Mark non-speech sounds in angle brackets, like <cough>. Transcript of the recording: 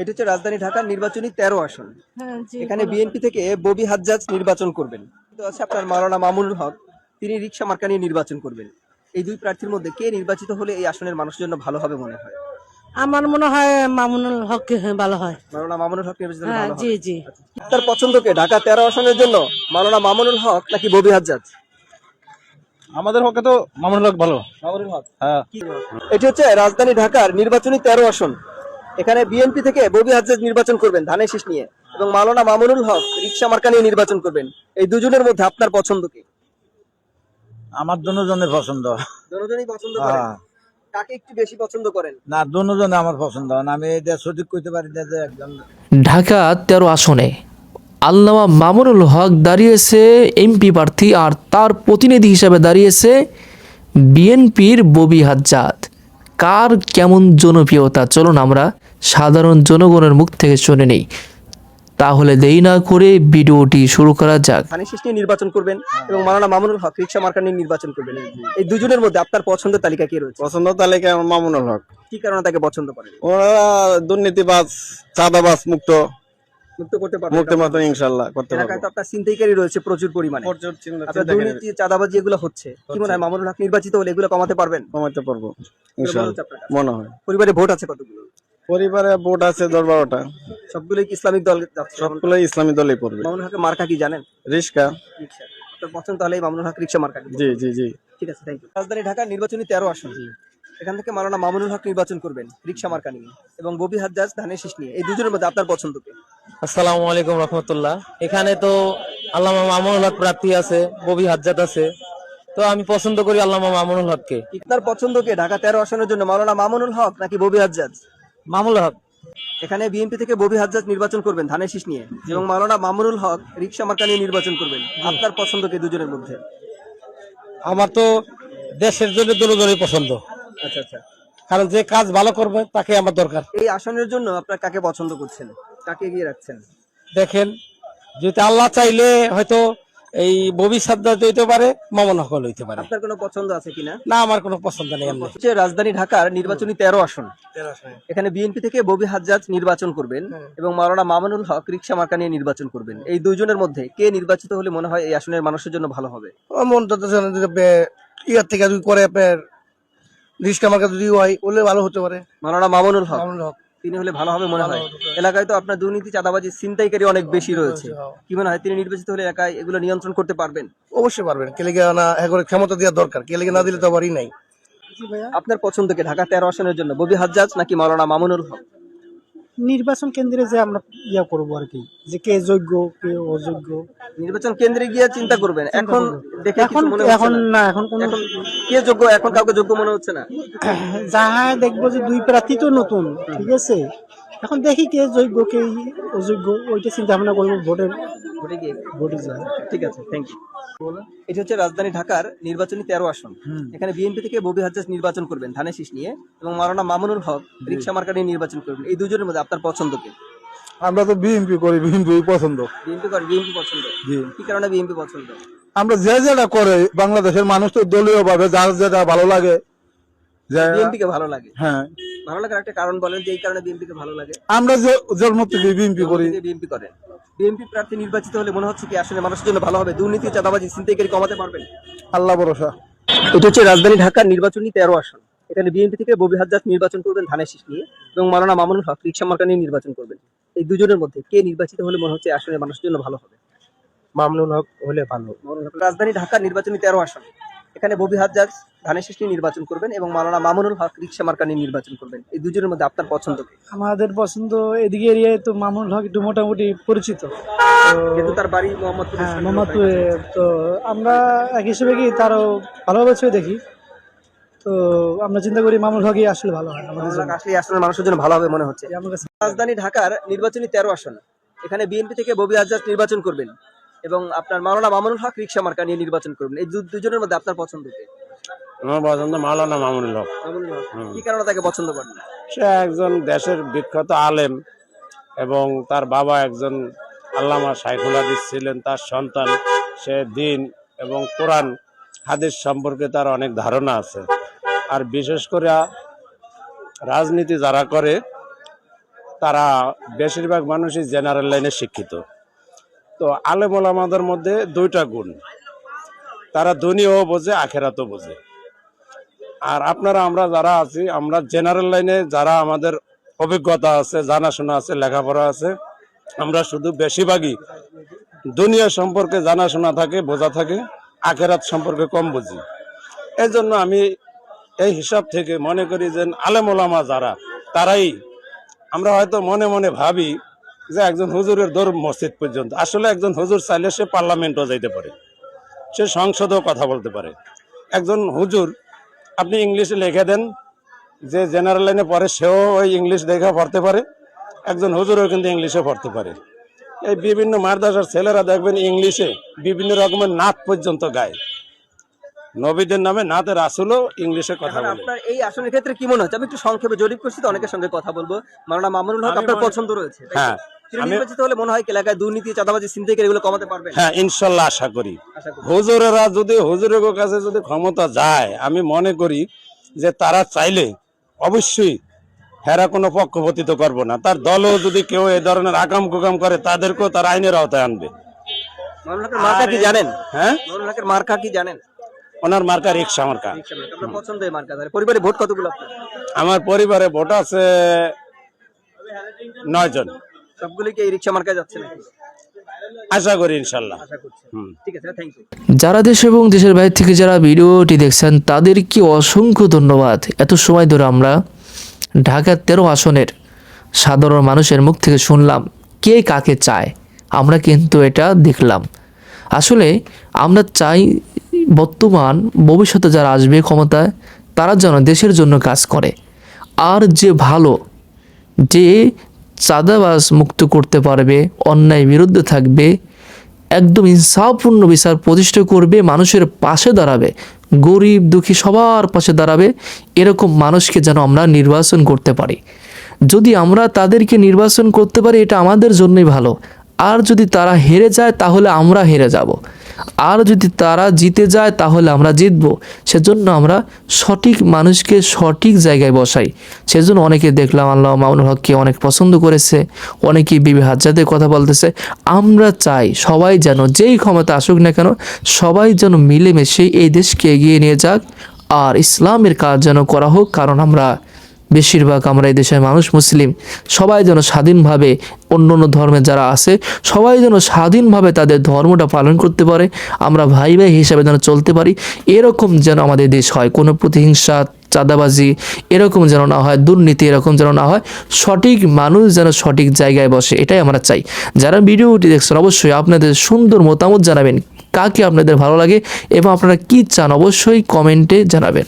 এটা হচ্ছে রাজধানী ঢাকার নির্বাচনী তেরো আসন। হ্যাঁ এখানে বিএনপি থেকে ববি হাজ্জাজ নির্বাচন করবেন। আছে আপনার মাওলানা মামুনুল হক তিনি রিক্সা মার্কা নিয়ে নির্বাচন করবেন। এই দুই প্রার্থীর মধ্যে কে নির্বাচিত হলে এই আসনের মানুষের জন্য ভালো হবে মনে হয়? আমার মনে হয় মামুনুল হক ভালো হয়। মাওলানা মামুনুল হক নির্বাচিত হ্যাঁ ভালো জি জি। তার পছন্দ কে ঢাকা তেরো আসনের জন্য মাওলানা মামুনুল হক নাকি ববি হাজ্জাজ? আমাদের পক্ষে তো মামুনুল হক ভালো। মামুনুল হক। হ্যাঁ। এটি হচ্ছে রাজধানী ঢাকার নির্বাচনী তেরো আসন। এখানে বিএনপি থেকে ববি হাজ্জাজ নির্বাচন করবেন ধানের শীষ নিয়ে এবং মাওলানা মামুনুল হক রিক্সা মার্কা নিয়ে নির্বাচন করবেন। এই দুজনের মধ্যে আপনার পছন্দ কি? আমার দুজনের পছন্দ। দুজনেই পছন্দ করেন? হ্যাঁ। কাকে একটু বেশি পছন্দ করেন? না দুজনে আমার পছন্দ। না আমি এটা সঠিক কইতে পারি না যে একজন ঢাকা তেরো আসনে আল্লামা মামুনুল হক দাঁড়িয়েছে এমপি প্রার্থী আর তার প্রতিনিধি হিসেবে দাঁড়িয়েছে বিএনপির ববি হাজ্জাদ কার কেমন জনপ্রিয়তা? চলুন আমরা সাধারণ জনগণের মুখ থেকে শুনে নেই। তাহলে দেরি না করে ভিডিওটি শুরু করা যাক। ধানের শীষ নিয়ে নির্বাচন করবেন এবং মাওলানা মামুনুল হক রিক্সা মার্কা নিয়ে নির্বাচন করবেন। এই দুজনের মধ্যে আপনার পছন্দের তালিকা কি রয়েছে? পছন্দ তালিকা আমার মামুনুল হক। কি কারণে তাকে পছন্দ করেন? ওরা দুর্নীতিবাজ চাঁদাবাজ মুক্ত। মুক্ত করতে পারবেন মুক্তি মতন ইনশাল্লাহ করতে আপনার চিন্তাইকারী রয়েছে প্রচুর পরিমাণে। প্রচুর চিন্তা আপনার দুর্নীতি চাঁদাবাজি এগুলো হচ্ছে। কি মনে হয় মামুনুল হক নির্বাচিত হলে এগুলো কমাতে পারবেন? কমাইতে পারব কাছে? মনে হয়। পরিবারে ভোট আছে কতগুলো? পরিবারে ভোট আছে দশ বারোটা। সবগুলোই কি ইসলামিক দল যাচ্ছে? সবগুলোই ইসলামী দলই পড়বে। মামুনুল হকের মার্কা কি জানেন? রিস্কা। রিক্সা। আপনার পছন্দ তাহলে এই মামুনুল হক রিক্সা মার্কা জি জি জি। ঠিক আছে থ্যাংক ইউ রাজধানী ঢাকা নির্বাচনী তেরো আসন। এখান থেকে মাওলানা মামুনুল হক নির্বাচন করবেন রিক্সা মার্কা নিয়ে। এবং ববি হাজ্জাজ ধানের শীষ নিয়ে। এই দুজনের মধ্যে আপনার পছন্দ কে? আসসালামু আলাইকুম রহমতুল্লাহ। এখানে তো আল্লামা মামুনুল হক প্রার্থী আছে ববি হাজ্জাত আছে। তো আমি পছন্দ করি আল্লামা মামুনুল হককে। আপনার পছন্দ কে ঢাকা তেরো আসনের জন্য মাওলানা মামুনুল হক নাকি ববি হাজ্জাজ? মামুনুল হক। এখানে বিএনপি থেকে ববি হাজ্জাজ নির্বাচন করবেন ধানের শীষ নিয়ে এবং মাওলানা মামুনুল হক রিক্সা মার্কা নিয়ে নির্বাচন করবেন। আপনার পছন্দ কে দুজনের মধ্যে? আমার তো দেশের জন্য দলদলই পছন্দ। আচ্ছা আচ্ছা। কারণ যে কাজ ভালো করবে তাকে আমার দরকার। এই আসনের জন্য আপনার কাকে পছন্দ করছেন? কাকে এগিয়ে রাখছেন? দেখেন যদি আল্লাহ চাইলে হয়তো এই ববি সাদ্দাত হইতে পারে মামুন হকল হইতে পারে। আপনার কোনো পছন্দ আছে কিনা? না আমার কোনো পছন্দ নেই এমনি। হচ্ছে রাজধানী ঢাকার নির্বাচনী তেরো আসন। এখানে বিএনপি থেকে ববি হাজ্জাজ নির্বাচন করবেন এবং মাওলানা মামুনুল হক রিক্সা মার্কা নিয়ে নির্বাচন করবেন। এই দুইজনের মধ্যে কে নির্বাচিত হলে মনে হয় এই আসনের মানুষের জন্য ভালো হবে? মন ইয়ার থেকে যদি করে আপনার রিস্কা মার্কা যদি হয় ওলে ভালো হতে পারে। মাওলানা মামুনুল হক। মামুনুল হক। তিনি হলে ভালো হবে মনে হয়। এলাকায় তো আপনার দুর্নীতি চাঁদাবাজি ছিনতাইকারী অনেক বেশি রয়েছে। কি মনে হয় তিনি নির্বাচিত হলে এলাকায় এগুলো নিয়ন্ত্রণ করতে পারবেন? অবশ্যই পারবেন। কে লেগে না হ্যাঁ করে ক্ষমতা দেওয়া দরকার। কে লেগে না দিলে তো আবারই নাই। আপনার পছন্দ কে ঢাকা তেরো আসনের জন্য। ববি হাজ্জাজ নাকি মাওলানা মামুনুল হক? নির্বাচন কেন্দ্রে যে আমরা ইয়া করব আর কি যে কে যোগ্য কে অযোগ্য। নির্বাচন কেন্দ্রে গিয়ে চিন্তা করবেন। এখন দেখে এখন এখন না। না এখন কোন কে যোগ্য এখন কাউকে যোগ্য মনে হচ্ছে না। <coughs> যাহা দেখব যে দুই প্রার্থী তো নতুন ঠিক আছে? এখন দেখি কে যোগ্য কে অযোগ্য ওইটা চিন্তা ভাবনা করব ভোটের ভোটে যায় ঠিক আছে থ্যাংক ইউ এটি হচ্ছে রাজধানী ঢাকার নির্বাচনী তেরো আসন। এখানে বিএনপি থেকে ববি নির্বাচন করবেন ধানের শীষ নিয়ে এবং মারানা মামুনুল হক রিক্সা মার্কা নিয়ে নির্বাচন করবেন। এই দুজনের মধ্যে আপনার পছন্দ কে? আমরা তো বিএনপি করি বিএনপি পছন্দ। বিএনপি করে বিএনপি পছন্দ। কি কারণে বিএনপি পছন্দ? আমরা যে যেটা করে বাংলাদেশের মানুষ তো দলীয় ভাবে যার যেটা ভালো লাগে যে বিএনপি কে ভালো লাগে। হ্যাঁ। ভালো লাগার একটা কারণ বলেন যে এই কারণে বিএনপি কে ভালো লাগে। আমরা যে জন্ম থেকে বিএনপি করি। বিএনপি করেন। বিএনপি প্রার্থী নির্বাচিত হলে মনে হচ্ছে কি আসলে মানুষের জন্য ভালো হবে। দুর্নীতি চাঁদাবাজি ছিনতাইকারী কমাতে পারবেন। আল্লাহ ভরসা। এটা হচ্ছে রাজধানী ঢাকার নির্বাচনী তেরো আসন। এখানে বিএনপি থেকে ববি হাজ্জাজ নির্বাচন করবেন ধানের শীষ নিয়ে এবং মারানা মামুনুল হক রিক্সা মার্কা নিয়ে নির্বাচন করবেন। এই দুজনের মধ্যে কে নির্বাচিত হলে মনে হচ্ছে আসলে মানুষের জন্য ভালো হবে? মামনুল হক হলে ভালো। রাজধানী ঢাকা নির্বাচনী তেরো আসন। এখানে ববি হাজ্জাজ ধানের শীষ নিয়ে নির্বাচন করবেন এবং মারানা মামুনুল হক রিক্সা মার্কা নিয়ে নির্বাচন করবেন। এই দুজনের মধ্যে আপনার পছন্দ কে? আমাদের পছন্দ এদিকে এরিয়ায় তো মামুনুল হক একটু মোটামুটি পরিচিত। কিন্তু তার বাড়ি মোহাম্মদপুর হ্যাঁ মোহাম্মদপুরে তো আমরা এক হিসেবে কি তারও ভালোভাবে ছবি দেখি। তো আমরা চিন্তা করি মামুল হকই আসলে ভালো হয় আসলে আসলে মানুষের জন্য ভালো হবে মনে হচ্ছে। রাজধানী ঢাকার নির্বাচনী তেরো আসন। এখানে বিএনপি থেকে ববি আজাদ নির্বাচন করবেন। এবং আপনার মাওলানা মামুনুল হক রিক্সা মার্কা নিয়ে নির্বাচন করবেন। এই দুজনের মধ্যে আপনার পছন্দ কে? আমার পছন্দ মাওলানা মামুনুল হক। মামুনুল হক। কি কারণে তাকে পছন্দ করেন সে একজন দেশের বিখ্যাত আলেম এবং তার বাবা একজন আল্লামা সাইফুল হাদিস ছিলেন তার সন্তান। সে দিন এবং কোরআন হাদিস সম্পর্কে তার অনেক ধারণা আছে। আর বিশেষ করে রাজনীতি যারা করে তারা বেশিরভাগ মানুষই জেনারেল লাইনে শিক্ষিত। তো আলেম ওলামাদের মধ্যে দুইটা গুণ। তারা দুনিয়াও বোঝে, আখেরাতও বোঝে। আর আপনারা, আমরা যারা আছি, আমরা জেনারেল লাইনে যারা আমাদের অভিজ্ঞতা আছে, জানাশোনা আছে, লেখাপড়া আছে, আমরা শুধু বেশিরভাগই দুনিয়া সম্পর্কে জানাশোনা থাকে, বোঝা থাকে, আখেরাত সম্পর্কে কম বুঝি। এই জন্য আমি এই হিসাব থেকে মনে করি যে আলেম ওলামা যারা, তারাই, আমরা হয়তো মনে মনে ভাবি যে একজন হুজুরের দৌড় মসজিদ পর্যন্ত। আসলে একজন হুজুর চাইলে সে পার্লামেন্টও যাইতে পারে। সে সংসদেও কথা বলতে পারে। একজন হুজুর আপনি ইংলিশে লিখে দেন যে জেনারেল লাইনে পড়ে সেও ওই ইংলিশ দেখা পড়তে পারে। একজন হুজুরও কিন্তু ইংলিশে পড়তে পারে। এই বিভিন্ন মাদ্রাসার ছেলেরা দেখবেন ইংলিশে বিভিন্ন রকমের নাচ পর্যন্ত গায়। নবীদের নামে নাতে রাসুলও ইংলিশে কথা বলে। আপনার এই আসনের ক্ষেত্রে কি মনে হচ্ছে? আমি একটু সংক্ষেপে জরিপ করছি তো অনেকের সঙ্গে কথা বলব। মাওলানা মামুনুল হক আপনার পছন্দ রয়েছে হ্যাঁ। নির্বাচিত হলে মনে হয় এলাকায় দুর্নীতি চাঁদাবাজি ছিনতাইকারী এগুলো কমাতে পারবেন? হ্যাঁ ইনশাল্লাহ আশা করি। হুজুরেরা যদি হুজুরের কাছে যদি ক্ষমতা যায় আমি মনে করি যে তারা চাইলে অবশ্যই হেরা কোনো পক্ষপাতিত করব না। তার দলও যদি কেউ এই ধরনের আকাম কুকাম করে তাদেরকেও তার আইনের আওতায় আনবে। মার্কা কি জানেন? হ্যাঁ? মার্কা কি জানেন? ওনার মার্কা রিক্সা মার্কা। আপনার মার্কা পরিবারে ভোট কতগুলো? আমার পরিবারে ভোট আছে নয় জন সবগুলি কি এই রিক্সা মার্কায় যাচ্ছে নাকি? আশা করি ইনশাল্লাহ আশা করছি। হুম। ঠিক আছে থ্যাংক ইউ যারা দেশ এবং দেশের বাইরে থেকে যারা ভিডিওটি দেখছেন তাদেরকে অসংখ্য ধন্যবাদ। এত সময় ধরে আমরা ঢাকার তেরো আসনের সাধারণ মানুষের মুখ থেকে শুনলাম কে কাকে চায়? আমরা কিন্তু এটা দেখলাম। আসলে আমরা চাই বর্তমান ভবিষ্যতে যারা আসবে ক্ষমতায় তারা যেন দেশের জন্য কাজ করে। আর যে ভালো যে চাঁদাবাজ মুক্ত করতে পারবে অন্যায় বিরুদ্ধে থাকবে, একদম ইনসাফপূর্ণ বিচার প্রতিষ্ঠা করবে, মানুষের পাশে দাঁড়াবে, গরিব দুঃখী সবার পাশে দাঁড়াবে, এরকম মানুষকে যেন আমরা নির্বাচন করতে পারি। যদি আমরা তাদেরকে নির্বাচন করতে পারি, এটা আমাদের জন্যই ভালো। আর যদি তারা হেরে যায়, তাহলে আমরা হেরে যাব। আর যদি তারা জিতে যায়, তাহলে আমরা জিতব। সেজন্য আমরা সঠিক মানুষকে সঠিক জায়গায় বসাই। সেজন্য অনেকে দেখলাম, আল্লাহ মামুনুল হককে অনেক পছন্দ করেছে। অনেকে বিবি হাজাদের কথা বলতেছে, আমরা চাই সবাই যেন যেই ক্ষমতা আসুক না কেন, সবাই যেন মিলেমিশে এই দেশকে এগিয়ে নিয়ে যাক। আর ইসলামের কাজ যেন করা হোক, কারণ আমরা বেশিরভাগ আমরা এই দেশের মানুষ মুসলিম। সবাই যেন স্বাধীনভাবে অন্য অন্য ধর্মে যারা আছে, সবাই যেন স্বাধীনভাবে তাদের ধর্মটা পালন করতে পারে, আমরা ভাই ভাই হিসাবে যেন চলতে পারি, এরকম যেন আমাদের দেশ হয়। কোনো প্রতিহিংসা, চাঁদাবাজি, এরকম যেন না হয়, দুর্নীতি এরকম যেন না হয়, সঠিক মানুষ যেন সঠিক জায়গায় বসে, এটাই আমরা চাই। যারা ভিডিওটি দেখছেন, অবশ্যই আপনাদের সুন্দর মতামত জানাবেন। কাকে আপনাদের ভালো লাগে এবং আপনারা কি চান, অবশ্যই কমেন্টে জানাবেন।